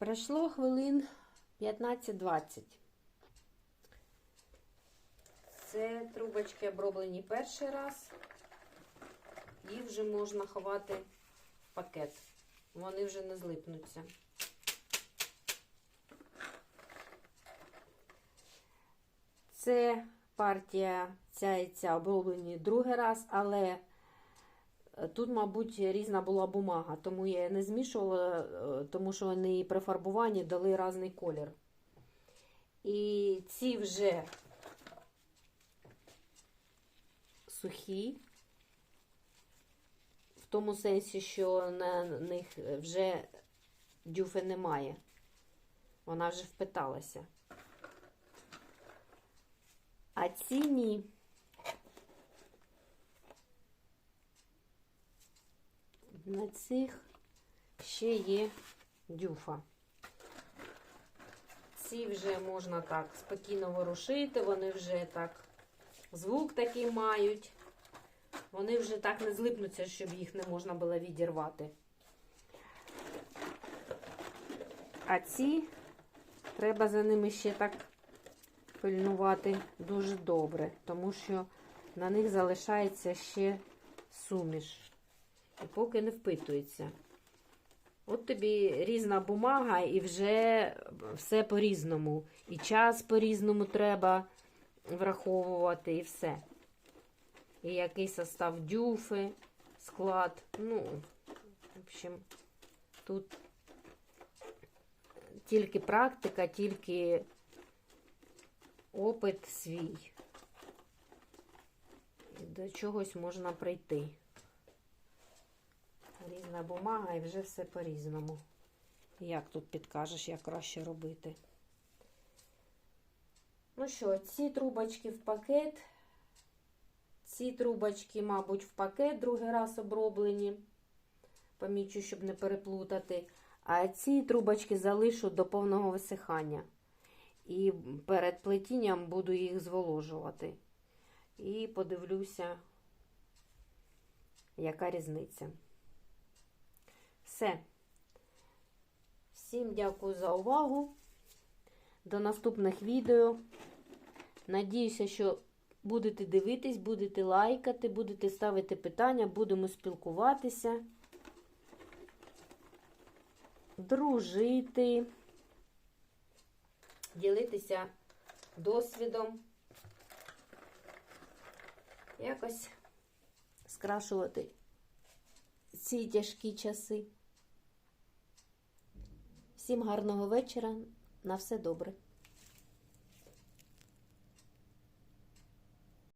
Пройшло хвилин 15-20. Це трубочки оброблені перший раз. Їх вже можна ховати в пакет. Вони вже не злипнуться. Це партія ця і ця оброблені другий раз, але тут, мабуть, різна була бумага, тому я не змішувала, е, тому що вони при фарбуванні дали різний колір. І ці вже сухі, в тому сенсі, що на них вже дюфи немає. Вона вже впиталася. А ці ні. На цих ще є дюфа. Ці вже можна так спокійно ворушити, вони вже так звук такий мають. Вони вже так не злипнуться, щоб їх не можна було відірвати. А ці треба за ними ще так пильнувати дуже добре, тому що на них залишається ще суміш. І поки не впитується. От тобі різна бумага, і вже все по-різному. І час по-різному треба враховувати, і все. І який состав дюфи, склад. Ну, в общем, тут тільки практика, тільки опит свій. До чогось можна прийти. Різна бумага і вже все по-різному. Як тут підкажеш, як краще робити? Ну що, ці трубочки в пакет. Ці трубочки, мабуть, в пакет другий раз оброблені. Помічу, щоб не переплутати. А ці трубочки залишу до повного висихання. І перед плетінням буду їх зволожувати. І подивлюся, яка різниця. Все. Всім дякую за увагу. До наступних відео. Надіюся, що будете дивитись, будете лайкати, будете ставити питання, будемо спілкуватися, дружити, ділитися досвідом, якось скрашувати ці тяжкі часи. Всім гарного вечора. На все добре.